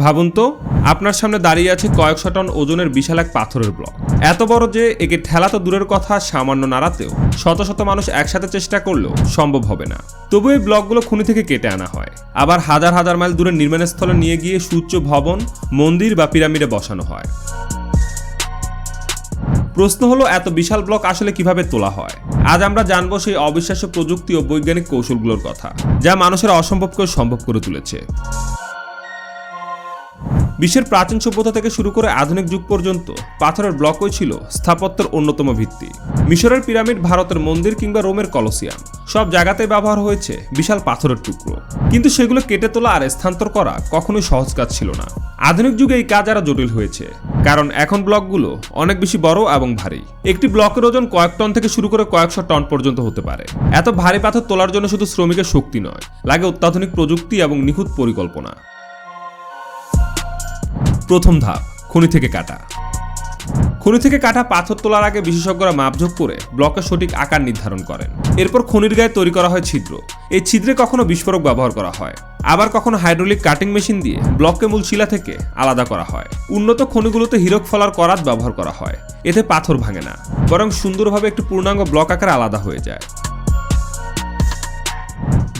ভাবুন তো, আপনার সামনে দাঁড়িয়ে আছে কয়েকশো টন ওজনের বিশাল এক পাথরের ব্লক। এত বড় যে একে ঠেলা তো দূরের কথা, সামান্য নাড়াতেও শত শত মানুষ একসাথে চেষ্টা করলেও সম্ভব হবে না। তবু এই ব্লকগুলো খুনি থেকে কেটে আনা হয়। আবার হাজার হাজার মাইল দূরে নির্মাণ স্থলে নিয়ে গিয়ে সুউচ্চ ভবন, মন্দির বা পিরামিডে বসানো হয়। প্রশ্ন হলো, এত বিশাল ব্লক আসলে কীভাবে তোলা হয়? আজ আমরা জানব সেই অবিশ্বাস্য প্রযুক্তি ও বৈজ্ঞানিক কৌশলগুলোর কথা, যা মানুষের অসম্ভবকে সম্ভব করে তুলেছে। বিশ্বের প্রাচীন সভ্যতা থেকে শুরু করে আধুনিক যুগ পর্যন্ত পাথরের ব্লকই ছিল স্থাপত্যের অন্যতম ভিত্তি। মিশরের পিরামিড ভারতের মন্দির কিংবা রোমের কলসিয়াম। সব জায়গাতেই ব্যবহার হয়েছে বিশাল পাথরের টুকরো। কিন্তু সেগুলো কেটে তোলা আর স্থানান্তর করা কখনোই সহজ কাজ ছিল না। আধুনিক যুগে এই কাজ আরও জটিল হয়েছে। কারণ এখন ব্লকগুলো অনেক বেশি বড় এবং ভারী। একটি ব্লকের ওজন কয়েক টন থেকে শুরু করে কয়েকশো টন পর্যন্ত হতে পারে। এত ভারী পাথর তোলার জন্য শুধু শ্রমিকের শক্তি নয়, লাগে অত্যাধুনিক প্রযুক্তি এবং নিখুঁত পরিকল্পনা। প্রথম ধাপ, খনি থেকে কাটা। খনি থেকে কাটা পাথর তোলার আগে বিশেষজ্ঞরা মাপঝোপ করে ব্লকের সঠিক আকার নির্ধারণ করেন। এরপর খনির গায়ে তৈরি করা হয় ছিদ্র। এই ছিদ্রে কখনো বিস্ফোরক ব্যবহার করা হয়। আবার কখনো হাইড্রোলিক কাটিং মেশিন দিয়ে ব্লককে মূল শিলা থেকে আলাদা করা হয়। উন্নত খনিগুলোতে হিরক ফলার করাত ব্যবহার করা হয়। এতে পাথর ভাঙে না, বরং সুন্দরভাবে একটি পূর্ণাঙ্গ ব্লক আকারে আলাদা হয়ে যায়।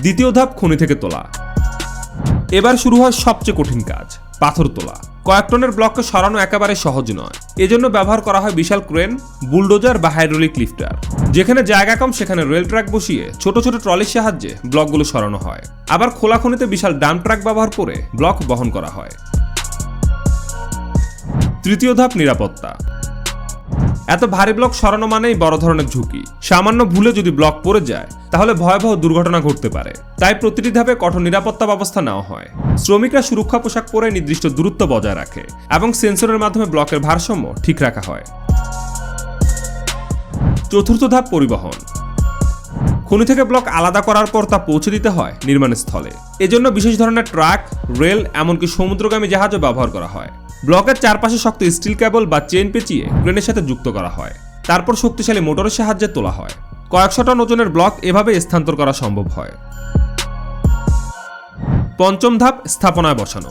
দ্বিতীয় ধাপ, খনি থেকে তোলা। এবার শুরু হয় সবচেয়ে কঠিন কাজ, পাথর তোলা। কয়েক টনের ব্লককে সরানো একেবারে সহজ নয়। এজন্য ব্যবহার করা হয় বিশাল ক্রেন, বুলডোজার বা হাইড্রোলিক লিফটার। যেখানে জায়গা কম, সেখানে রেল ট্র্যাক বসিয়ে ছোট ছোট ট্রলির সাহায্যে ব্লকগুলো সরানো হয়। আবার খোলা খনিতে বিশাল ডাম ট্রাক ব্যবহার করে ব্লক বহন করা হয়। তৃতীয় ধাপ নিরাপত্তা। এত ভারী ব্লক সরানো মানেই বড় ধরনের ঝুঁকি। সামান্য ভুলে যদি ব্লক পড়ে যায়, তাহলে ভয়াবহ দুর্ঘটনা ঘটতে পারে। তাই প্রতিটি ধাপে কঠোর নিরাপত্তা ব্যবস্থা নেওয়া হয়। শ্রমিকরা সুরক্ষা পোশাক পরে নির্দিষ্ট দূরত্ব বজায় রাখে এবং সেন্সরের মাধ্যমে ব্লকের ভারসাম্য ঠিক রাখা হয়। চতুর্থ ধাপ পরিবহন। খনি থেকে ব্লক আলাদা করার পর তা পৌঁছে দিতে হয় নির্মাণ স্থলে এজন্য বিশেষ ধরনের ট্রাক, রেল, এমনকি সমুদ্রগামী জাহাজও ব্যবহার করা হয়। ব্লকের চারপাশে শক্ত স্টিল কেবল বা চেন পেঁচিয়ে ক্রেনের সাথে যুক্ত করা হয়। তারপর শক্তিশালী মোটরের সাহায্যে তোলা হয়। কয়েকশো টন ওজনের ব্লক এভাবে স্থানান্তর করা সম্ভব হয়। পঞ্চম ধাপ, স্থাপনায় বসানো।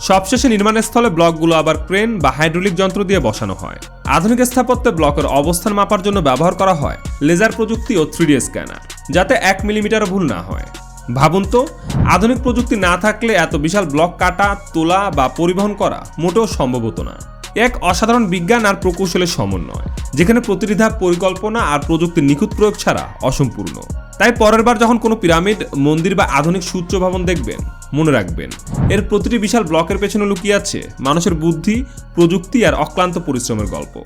সবশেষে নির্মাণের নির্মাণস্থলে ব্লকগুলো আবার ক্রেন বা হাইড্রোলিক যন্ত্র দিয়ে বসানো হয়। আধুনিক স্থাপত্যে ব্লকের অবস্থান মাপার জন্য ব্যবহার করা হয় লেজার প্রযুক্তি ও থ্রিডি স্ক্যানার, যাতে এক মিলিমিটারও ভুল না হয়। ভাবুন তো, আধুনিক প্রযুক্তি না থাকলে এত বিশাল ব্লক কাটা, তোলা বা পরিবহন করা মোটেও সম্ভব হতো না। এক অসাধারণ বিজ্ঞান আর প্রকৌশলের সমন্বয়, যেখানে প্রতিটি ধাপ পরিকল্পনা আর প্রযুক্তির নিখুঁত প্রয়োগ ছাড়া অসম্পূর্ণ। তাই পরের বার যখন কোনো পিরামিড, মন্দির বা আধুনিক সূর্য ভবন দেখবেন, মনে রাখবেন, এর প্রতিটি বিশাল ব্লকের পেছনে লুকিয়ে আছে মানুষের বুদ্ধি, প্রযুক্তি আর অক্লান্ত পরিশ্রমের গল্প।